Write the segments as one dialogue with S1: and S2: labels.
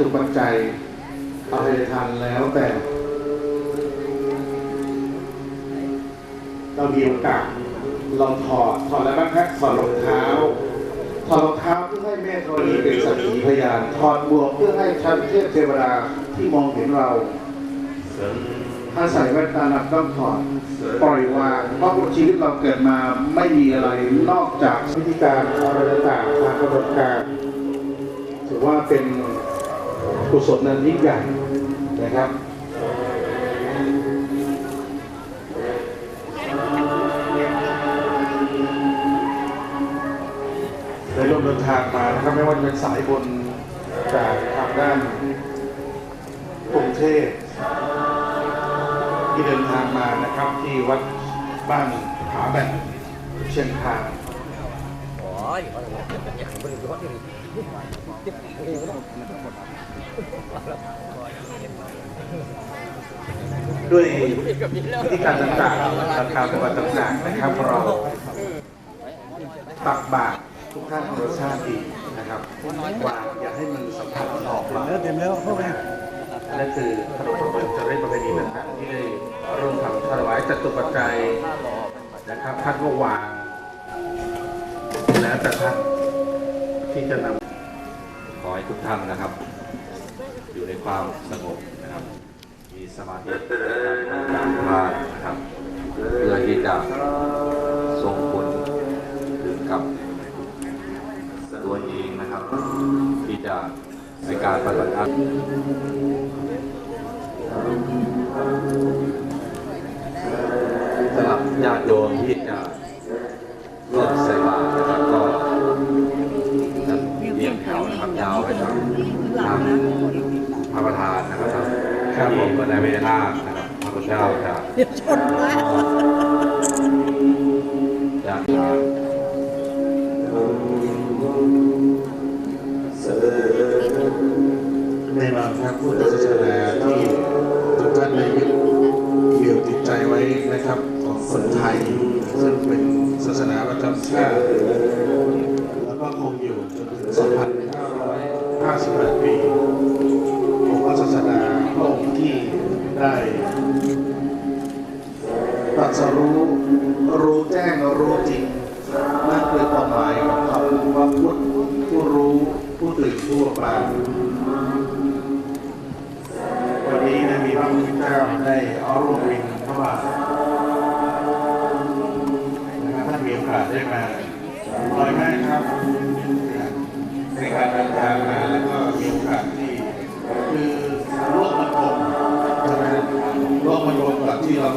S1: ตุปัจจัยอภัยทานแล้วแต่ เรามีโอกาสเราถอดถอดแล้วบ้างครับถอดรองเท้าถอดรองเท้าเพื่อให้แม่ธรณีเป็นสักขีพยานถอดบวกเพื่อให้ชั้นเทพเทวดาที่มองเห็นเราถ้าใส่แว่นตาดำต้องถอดปล่อยวางเพราะชีวิตเราเกิดมาไม่มีอะไรนอกจากวิธีการอะไรต่างทางกระบวนการถือว่าเป็น กุศลนั้นยิ่งใหญ่นะครับได้ร่วมเดินทางมานะครับไม่ว่าจะเป็นสายบนจากทางด้านกรุงเทพที่เดินทางมานะครับที่วัดบ้านผาแบนเชียงคาน
S2: Ôi, nhạc bên đó đi.
S1: ด้วยวิธีการต่างๆราคาปฏิบัติต่างๆนะครับเราตักบาตรทุกท่านรสชาติดีนะครับวางอย่าให้มันสัมผัสออกเราเต็มแล้วเข้าไปนั่นคือขนบธรรมเนียมจารีตประเพณีต่างๆที่ได้ร่วมทำถวายจตุปัจจัยนะครับท่านก็วาง แล้วแต่ท่านที่จะนำ
S3: ขอให้ทุกท่านนะครับ อยู่ในความสงบนะครับ มีสมาธิในการทานนะครับ เพื่อที่จะส่งผลถึงกับตัวเองนะครับ ที่จะในการปฏิบัติธรรมสำหรับญาติโยมที่จะร่วมใส่บาตรนะครับ ยาวไปทางทางพระประธานนะครับครับผมก็ได้เวลานะครับพระพุทธเจ้าจะจะ
S1: ได้ตรัสรู้รู้แจ้งรู้จริงนั่นคือความหมายของคำว่าพุทธผู้รู้ผู้ตื่นผู้เบิกบานวันนี้ได้มีพระพุทธเจ้าได้เอาร่วมบินพระบาทนะครับท่านมีโอกาสได้มา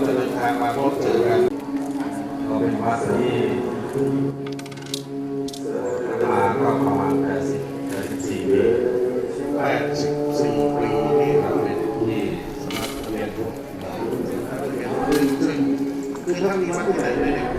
S1: จะเดินทางมาพบเจอกัน
S3: ก็เป็นวัดที่มาก็ประมาณ80 84ปี
S1: 84ปีนี่คราเป็น
S3: ที่สมั
S1: ครเรีย
S3: นพุทธซึ่ง
S1: ซึ่งคือถ้ามีวัดที่ไหนเลย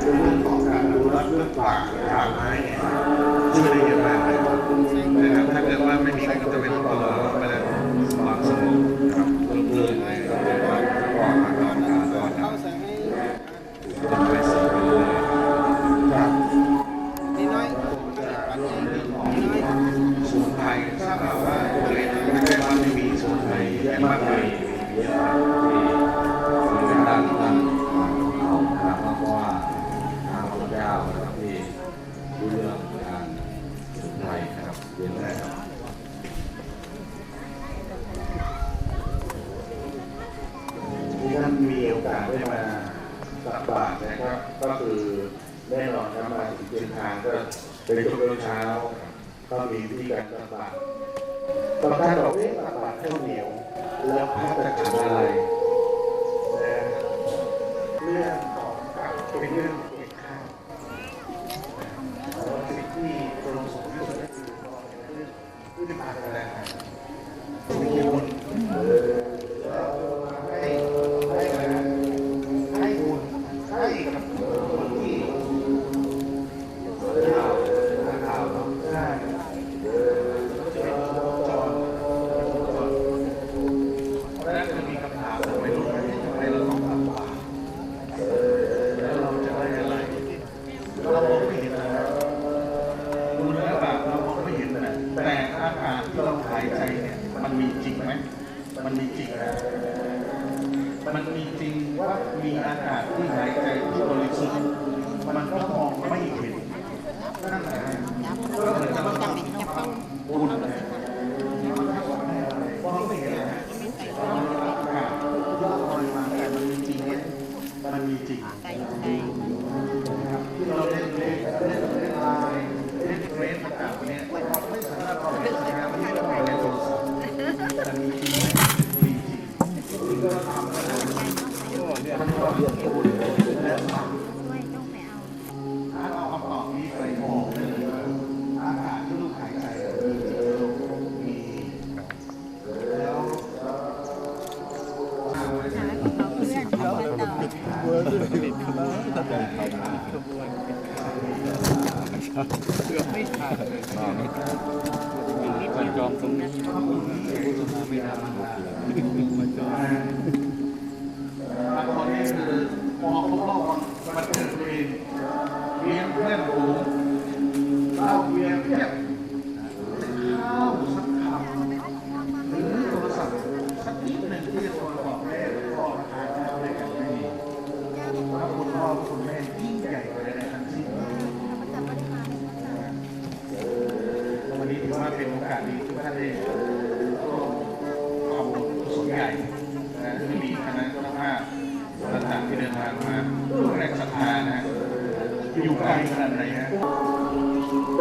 S1: อยู่ไกลขนาดไหนฮะ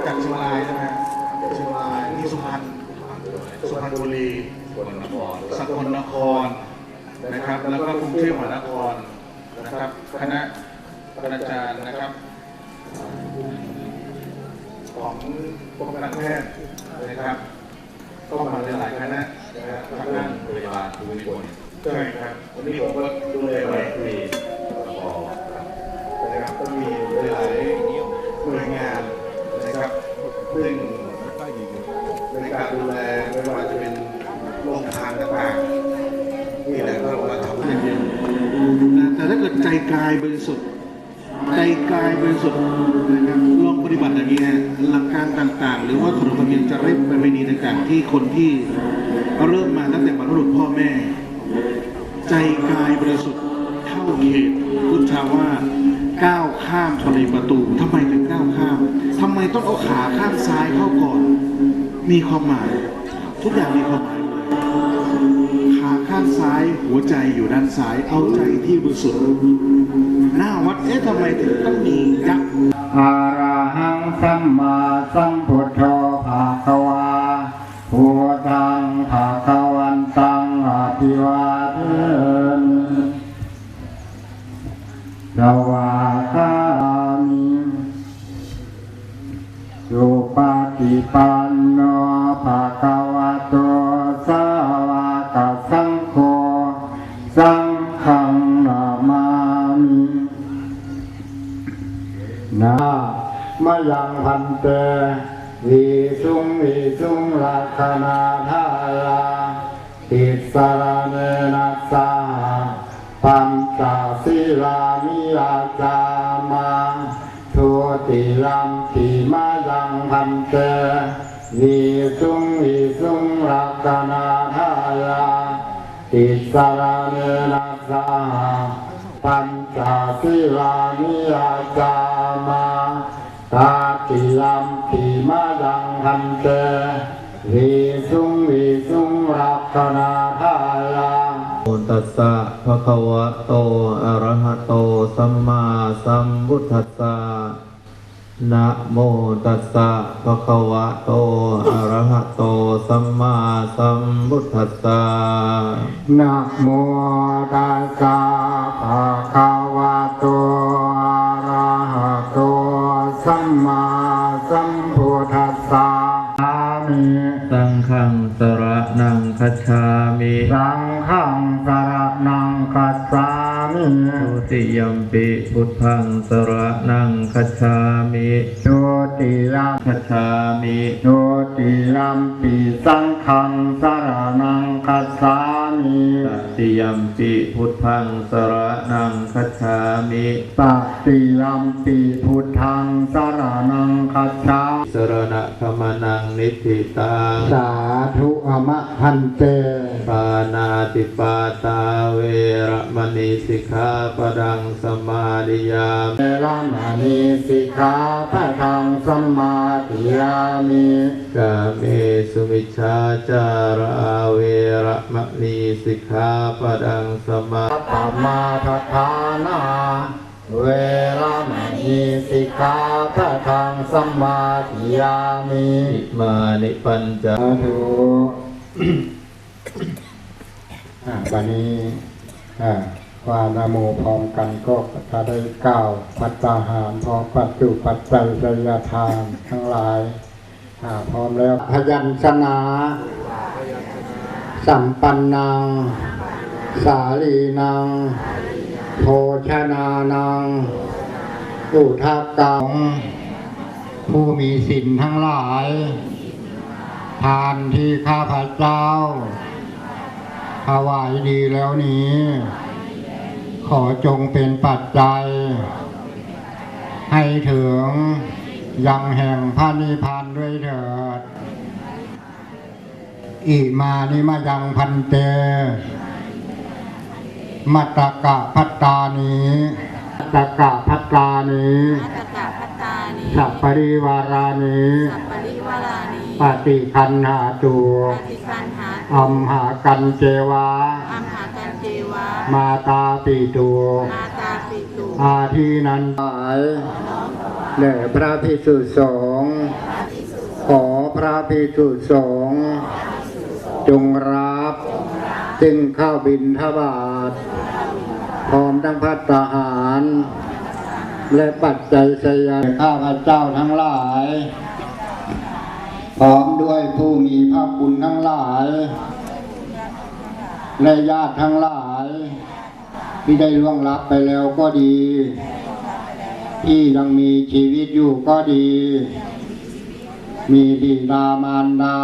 S1: จากเชียงรายใช่ไหมฮะเชียงรายที่สุพรรณสุพรรณบุรี ซึ่งในการดูแลไม่ว่าจะเป็นโรงทานต่างๆนี่แหละก็เรามาทำอย่างเยวนะแต่ถ้าเกิดใจกายบริสุทธิ์ใจกายบริสุทธิ์นะครับลองปฏิบัติอย่างนี้ฮะหลักการต่างๆ หรือว่าขนบธรรมเนียมจะเรียบไปไม่ดีต่างๆ ที่คนที่เริ่มมาตั้งแต่บรรพบุรุษพ่อแม่ มีความหมาย ทุกอย่างมีความหมายขาข้างซ้ายหัวใจอยู่ด้านซ้ายเอาใจที่บริสุทธิ์หน้าวัดเอ๊ะทำไมถึงต้องมียักษ์
S4: อะระหังสัมมาสัมพุทโธภาควาพุทธังภาควันตังอภิวาเทาปัญจสิลานิยาจามาตาติลัมปิมาดังหันเตวิสุงวิสุงรักขณาทาลา
S3: โมตัสสะภะคะวะโตอะระหะโตสัมมาสัมพุทธัสสะ นะโมตัสสะภะคะวะโต อะระหะโต สัมมาสัมพุทธัสสะ
S4: นะโมตัสสะภะคะวะโต อะระหะโต สัมมาสัมพุทธัสสะอามิ
S3: สังฆังสระนังคัจฉามิ
S4: สังฆังสรนังคัจฉามิ
S3: ทุติยัมปิพุทธังสระนังคัจฉามิ
S4: โชติยัม
S3: คัจฉามิ
S4: โชติยัมปิสังฆังสรนังคัจฉามิ
S5: ตติยมปิพุทธังสรณังคัจฉามิ
S4: ตติยัมปีพุทธังสารนังคัจฉา
S5: สรณะขมานังนิธิตัง
S4: สาธุอมะพันเต
S5: ปานาติปาตาเวระมณีสิกขาปดังสมาดิยาม
S4: เวรมณีสิกขาพระทังสัมมาทิยามิ
S5: กาเมสุมิชฌาจาราเวระมณีสิกขาปดังสมา
S4: ปมาทฐานาเวรมณีสิกขาพระทังสัมมาทิยามิ
S5: อิมานิปัญจ
S4: สาธุอ่าวันนี้อ่าว่านาโมพร้อมกันก็จะได้กล่าวปัตตาหารพร้อมปัจจุปัจจัยจยทานทั้งหลายอ่าพร้อมแล้วพยัญชนะ สัมปันนัง สาลีนัง โภชนานังอุทากังผู้มีสินทั้งหลาย ทานที่ข้าพเจ้าถวายดีแล้วนี้ ขอจงเป็นปัจจัย ให้ถึงยังแห่งพระนิพพานด้วยเถิด อิมานิมายังพันเต มัตตกะพัตตานีมัตตกะพัตตานี
S6: ตกะพัตตานิ
S4: สัพปริวารานี
S6: สัพปริวารานิ
S4: ปฏิคันหาตู
S6: ปฏิคันหา
S4: อัมหากันเจวา
S6: อัมหากันเจวา
S4: มาตาปิตู
S6: มาตาปิตุ
S4: อาทีนันหลายแด่พระพิสุสงฆ์ขอพระพิสุสงฆ์ จงรับจึงข้าวบินทบาท พร้อมทั้งพัตาหาร และปัจจัยสยานข้าพเจ้าทั้งหลาย พร้อมด้วยผู้มีพระคุณทั้งหลาย และญาติทั้งหลาย ที่ได้ล่วงลับไปแล้วก็ดี ที่ยังมีชีวิตอยู่ก็ดี มีบิดามารดา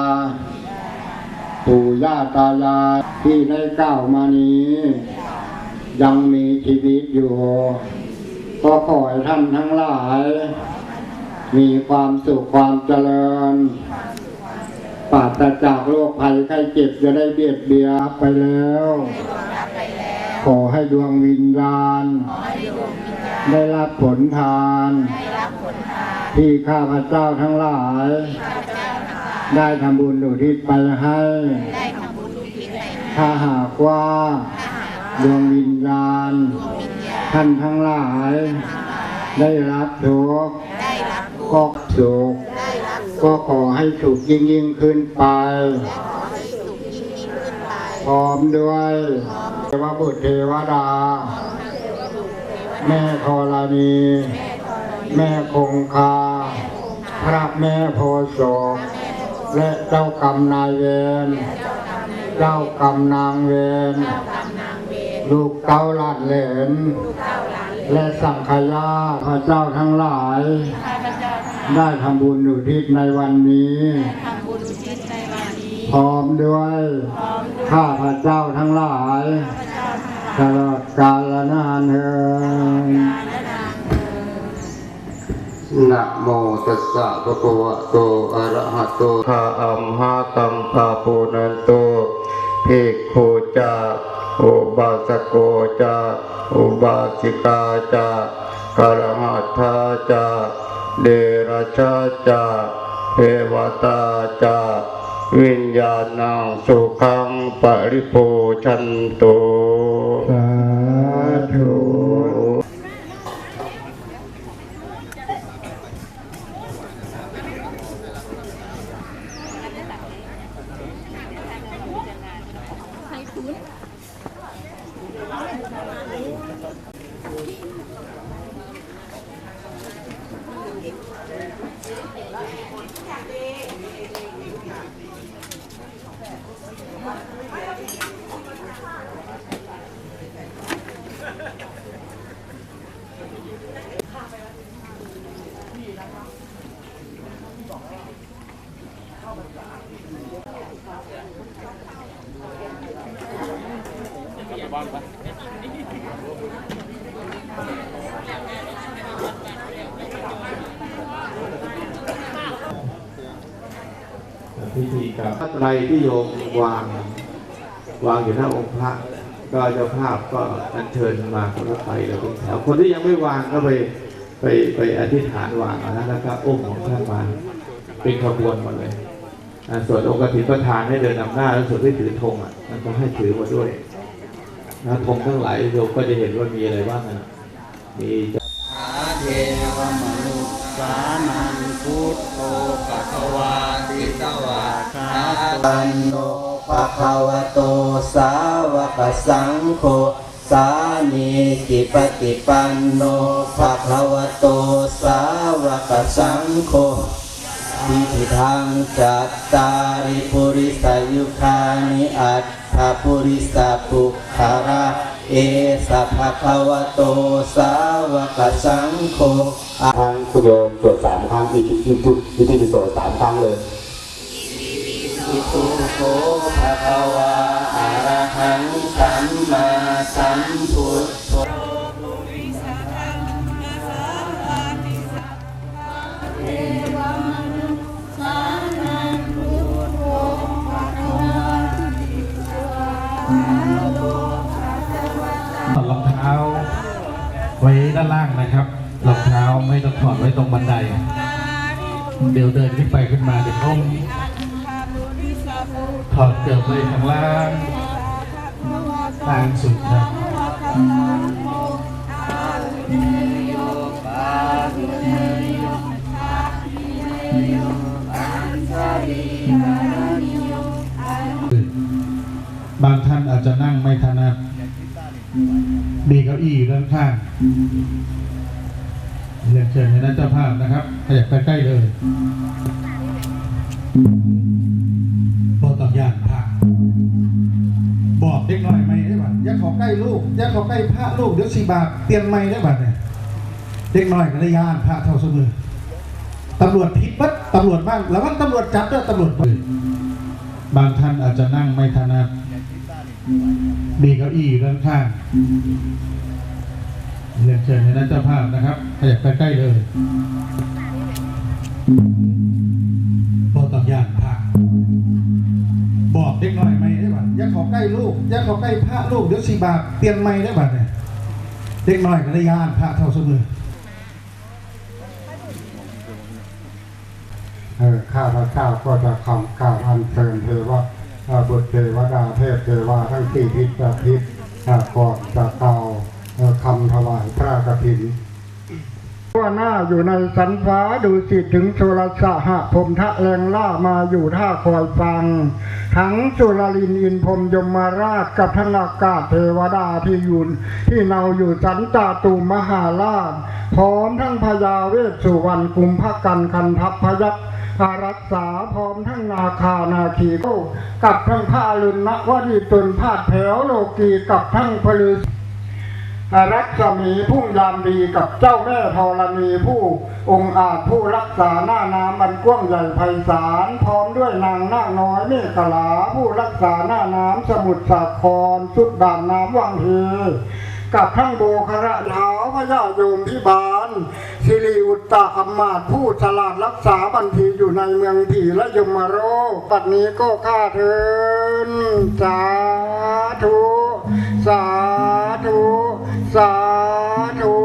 S4: ปู่ย่าตายายที่ได้กล่าวมานี้ ยังมีชีวิตอยู่ ก็ขอให้ท่านทั้งหลาย มีความสุขความเจริญปราศจากโรคภัยไข้เจ็บจะได้เบียดเบียนไปแล้ว ขอให้ดวงวิญญาณ ได้รับผลทาน ที่ข้าพเจ้าทั้งหลาย ได้ทำบุญอุทิศไปให้ ถ้าหากว่าดวงวิญญาณ ท่านทั้งหลาย ได้รับทุกข์ก็สุขก็ขอให้สุขยิ่งยิ่งขึ้นไป พร้อมด้วยเทวบุตรเทวดา แม่ธรณี แม่คงคา พระแม่โพธิ์ศพ และเจ้ากรรมนายเวรเจ้ากรรมนางเวรลูกเต้าหลานเหลน และสังฆยาพระเจ้าทั้งหลาย ได้ทำบุญอุทิศในวันนี้
S6: ทำบุญอุทิศในวันนี้
S4: พร้อมด้วยข้าพระเจ้าทั้งหลายตลอดกาลนานเทิน นะโมตัสสะภะคะวะโตอะระหะโตข้าอัมหาตัมภาปุนันโตภิกขุจาอุบาสโกจาอุบาสิกาจากะระหัตถาจาเดรัจฉาจาเทวตาจาวิญญาณังสุขังปริโภชันโตสาธุ
S5: พิธีกรรมอะไรที่โยมวางวางอยู่หน้าองค์พระ ก็เจ้าภาพก็อัญเชิญมาคนละไปแล้วเป็นแถวคนที่ยังไม่วางก็ไปไปไปอธิษฐานวางเอานะแล้วก็อุ้มของท่านมาเป็นขบวนหมดเลยส่วนองค์กฐินประธานให้เดินนำหน้า แล้วส่วนที่ถือธงอะมันก็ให้ถือมาด้วย นะธงทั้งหลายโยมก็จะเห็นว่ามีอะไรบ้างนะมี
S4: เทวมนุษย์สานังพุทโธปะคะวาติสวาคาตันโนปะคะวะโตสาวกสังโฆสามีจิปฏิปันโนภะคะวะโตสาวกสังโฆทิฏฐิทางจัตตาริปุริสายุคานิอัต ปุริสาปุคาระเอสัพพะคะวะโตสาวกสังโฆ
S7: ครั้งคุณโยมสวดสามครั้งอิติอิติอิติปิโสสามครั้งเลย
S4: อิตุโขภะคะวาอะระหังสัมมาสัมพุทโธ
S8: ถอดรองเท้า ไว้ด้านล่างนะครับรองเท้าไม่ต้องถอดไว้ตรงบันได เดี๋ยวเดินขึ้นไปขึ้นมาเดี๋ยวต้องถอดเกือบไว้ข้างล่างล่างสุดครับบางท่านอาจจะนั่งไม่ถนัด มีเก้าอี้ด้านข้างเรียนเชิญในนั้นเจ้าภาพนะครับ ขยับใกล้ๆเลยโปรตอบยานพระบอกเด็กน้อยไม่ได้บัดอย่าเขอใกล้ลูกอย่าเขอใกล้พระลูกเดี๋ยวสี่บาทเปลี่ยนไม่ได้บัดเนี่ยเด็กน้อยก็ได้ยานพระเท่าเสมอตำรวจผิดปั๊บตำรวจบ้างแล้วมันตำรวจจับด้วยตำรวจบางท่านอาจจะนั่งไม่ถนัด มีเก้าอี้ด้านข้างเรียนเชิญในนั้นเจ้าภาพนะครับ ขยับใกล้ๆเลยโปรตอบยานพระบอกเด็กน้อยไม่ได้บัดอย่าขอใกล้ลูกอย่าขอใกล้พระลูกเดี๋ยวสี่บาทเปลี่ยนไม่ได้บัดเนี่ยเด็กน้อยก็ได้ยานพระเท่าเสมอ
S4: เออข้าพระเจ้าก็จะคำกราบอัญเชิญเทวะเอ่อ บุตรเทวดาเทพเทวาทั้งสี่ทิศประทิศก่อนจะเกล่าคำถวายพระกฐินว่าหน้าอยู่ในสันฟ้าดูสิถึงโทรสหะผมทะแรงล่ามาอยู่ท่าคอยฟัง ทั้งสุรลินอินพรมยมราชกับทั้งอากาศเทวดาที่ยู่ที่เนาอยู่สันตาตูมหาราช พร้อมทั้งพญาเวสสุวรรณกุมภกันคันทัพพยัคฆ์ รักษาพร้อมทั้งนาคานาคีโกกับทั้งพาลุนนวดีตนพาดแถวโลกีกับทั้งพลือรัศมีพุ่งยามดีกับเจ้าแม่ธรณีผู้องค์อาจผู้รักษาหน้าน้ำมันกว้างใหญ่ไพศาลพร้อมด้วยนางนาคน้อยเมฆลาผู้รักษาหน้าน้ำสมุทรสาครสุดด่านน้ำวังเฮ กับทั้งโบคระเทาพระยาโยมพิบาลสิริอุตตะอำมาตย์ผู้ฉลาดรักษาบันทีอยู่ในเมืองผีและยมโรปัดนี้ก็ข้าเทินสาธุ สาธุ สาธุ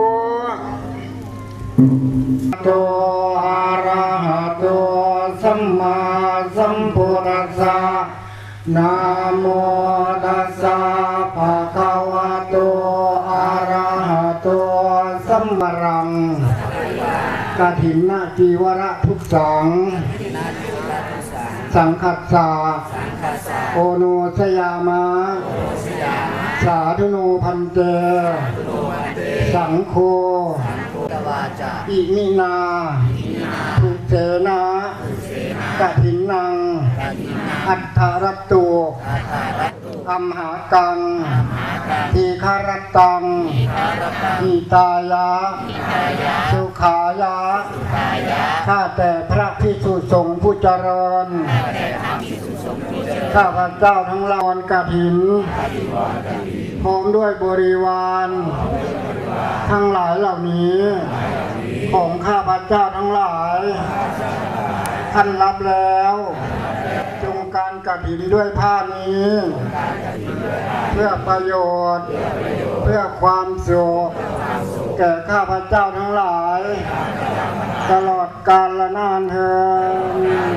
S4: โตอะระหะโตสัมมาสัมพุทธัสสะนะ สัมมารังกฐินนาจีวระทุกสัง สังคัสสาโอโนสยามะ สาธุโนพันเต สังโฆอิมินาทุเสนากะถินนัง อัฏฐรัตตุ อัมหากังทีคารตังทีตายะ สุขายะ ข้าแต่พระพิสุสงฆ์ผู้เจริญ ข้าพระเจ้าทั้งหลายกฐิน พร้อมด้วยบริวาร ทั้งหลายเหล่านี้ ของข้าพเจ้าทั้งหลาย ท่านรับแล้วจ งการกฐินด้วยผ้านี้ เพื่อประโยชน์ เพื่อความสุขแก่ข้าพเจ้าทั้งหลาย ตลอดกาลและนานเทอญ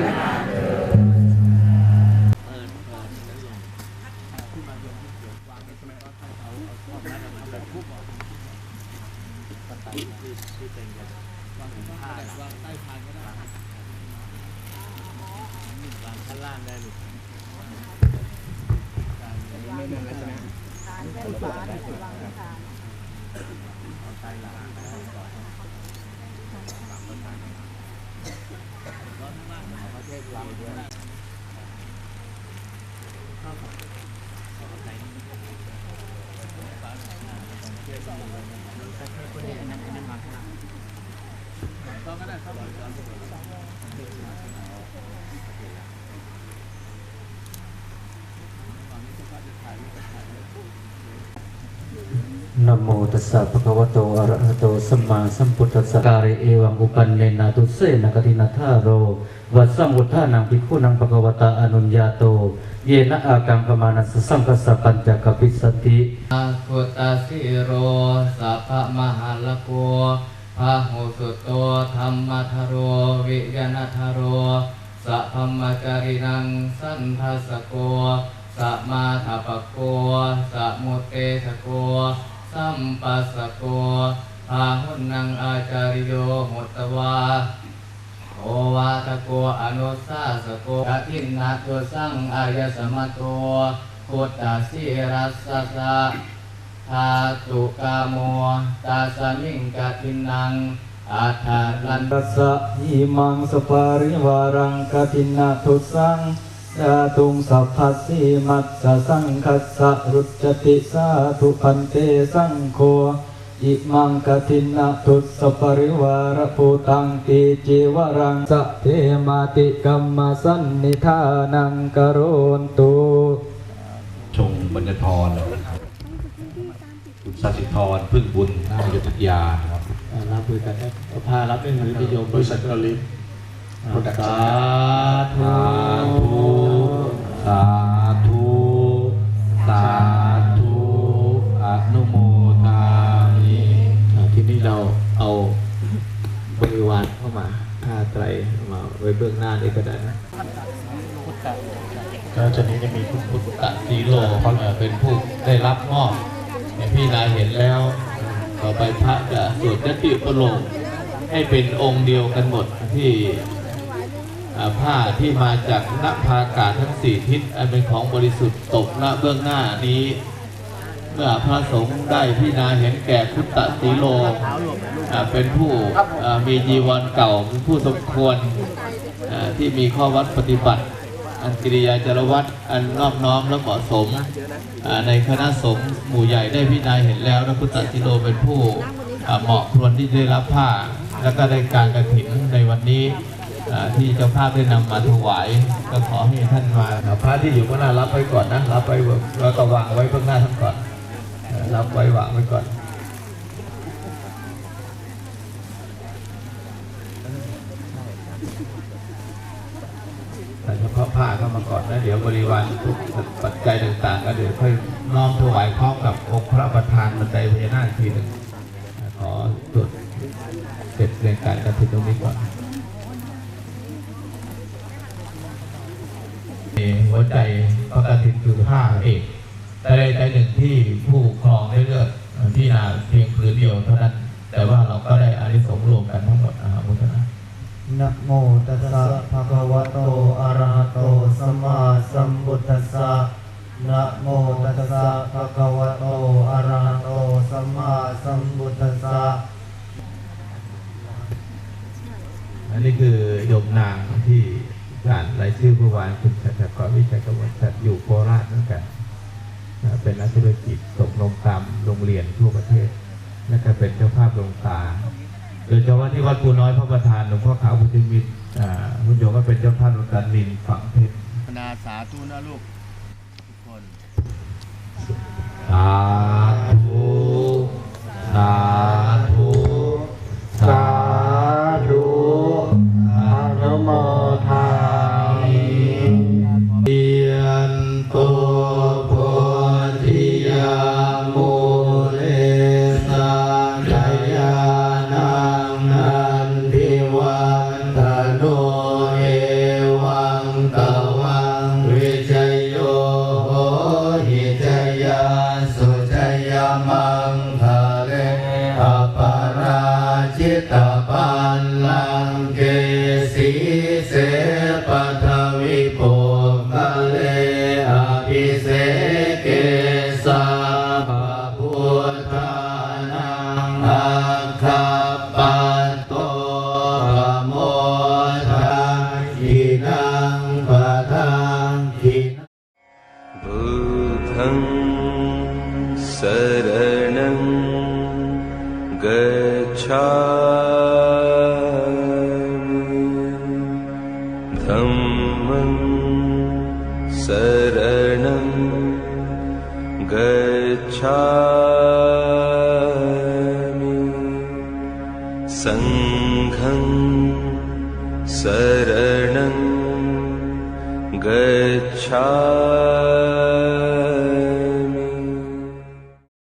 S9: Baru. โมตัสสะภะคะวะโตอะระหะโตสัมมาสัมพุทธัสสะการิเอวังอุปันเนนาตุเสนะกตินาทาโรวัสสังวุฒานังภิกขุนังภะคะวะตาอนุญญาโต เยนะอากังกมานัสสังคัสสะปัญจกัปปิสสติ
S10: อาคุตาสิโรสัพพะมหาลโกพาหุสุตโตธรรมทโรวิญญาณทโรสัพพมจารินังสันทัสสโกสัมมาทัปโกสัมมุเตสโก สัมปัสสโกพาหุนังอาจาริโยหุตตวาโอวาทโกอนุสาสโกกทินนาตุสังอายสมโตพุทธสิรัสสะทาตุกาโมตาสมิงกทินังอาทารัน
S9: ตัสสะอิมังสปาริวารังกตินาทุสัง ดาตุงสัพพสสิมัสสะสังคัสสะรุจติสาธุพันเตสังโฆอิมังกตินาทุสปาริวารภูตังติจิวรังสะเทมาติกัมมาสันนิธานังกโรนตุ
S3: ชงบรรยธรคุณสัสิธรพึ่งบุญนายุทธยาครับ
S5: รับมือกันนะเอาผ้ารับด้วยมือที่โยม
S8: บริษัทกลิ ฟ
S5: สาธุ
S3: สาธุสาธุอนุโมทามิ
S5: อ่าที่นี่เราเอาบริวารเข้ามาผ้าไตรมาไว้เบื้องหน้านี่ก็ได้นะ
S8: ก็จะนี้จะมีคุณพุทธ
S10: ตะสีโลเอ่อเป็นผู้ได้รับมอบอพี่นายเห็นแล้วต่อไปพระจะสวดยติประโลมให้เป็นองค์เดียวกันหมดที่ ผ้าที่มาจากนภากาศทั้งสี่ทิศอันเป็นของบริสุทธิ์ตกณเบื้องหน้านี้ เมื่อพระสงฆ์ได้พิจารณาเห็นแก่พุทธสีโลเป็นผู้มีจีวรเก่าเป็นผู้สมควรที่มีข้อวัดปฏิบัติ อันกิริยาจรวัตอันนอบน้อมและเหมาะสม ในคณะสงฆ์หมู่ใหญ่ได้พิจารณาเห็นแล้วพระพุทธสิโลเป็นผู้เหมาะควรที่ได้รับผ้า และก็ได้การกระถินในวันนี้ ที่เจ้าภาพได้นำมาถวาย ก็ขอให้ท่านมา
S5: พระที่อยู่ข้างหน้ารับไว้ก่อนนะ รับไว้แล้วก็วางไว้เบื้องหน้าท่านก่อน รับไว้วางไว้ก่อนแต่เฉพาะผ้าเข้ามาก่อนนะเดี๋ยวบริวารทุกปัจจัยต่างๆ ก็เดี๋ยวค่อยน้อมถวายพร้อมกับองค์พระประธานบันไดพญานาคทีหนึ่งขอตรวจเสร็จเรื่องการกระถิ่นตรงนี้ก่อน หัวใจพระกฐินคือผ้าเอกแต่ใดใจหนึ่งที่ผู้ครองได้เลือกที่นาเพียงผืนเดียวเท่านั้น แต่ว่าเราก็ได้อานิสงส์รวมกันทั้งหมดนะครับพุทธนะ
S4: นะโมตัสสะภะคะวะโตอะระหะโตสัมมาสัมพุทธัสสะนะโมตัสสะภะคะวะโตอะระหะโตสัมมาสัมพุทธัสสะ
S5: อันนี้คือโยมนางที่ ผ่านรายชื่อเมื่อวานคุณชัชกรวิชัยกมลชัดอยู่โคราชเหมือนกันเป็นนักธุรกิจส่งตามโรงเรียนทั่วประเทศและก็เป็นเจ้าภาพโรงตาโดยเฉพาะที่วัดปูน้อยพระประธานหลวงพ่อขาวพุทธิมิตรคุณโยมก็เป็นเจ้าภาพโรงการนินฝั่งเพชร
S10: นาสาธุนะลูกทุกคน
S11: สา
S12: อ